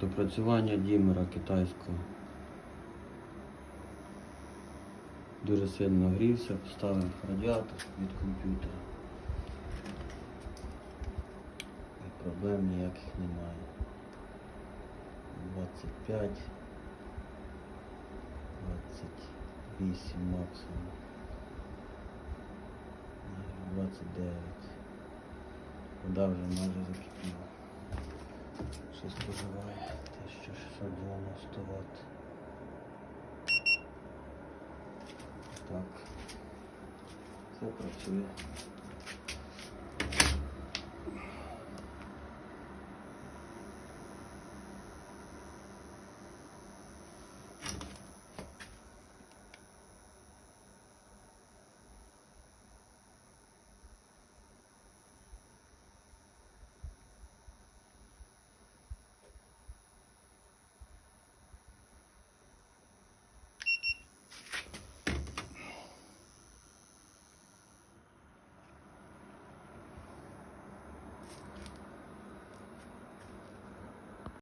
Допрацювання дімера китайського. Дуже сильно грівся, поставив радіатор від комп'ютера. Проблем ніяких немає. 25, 28 максимум. 29. Вода вже майже закипіла. Що споживає 1690 Вт. Так. Все працює.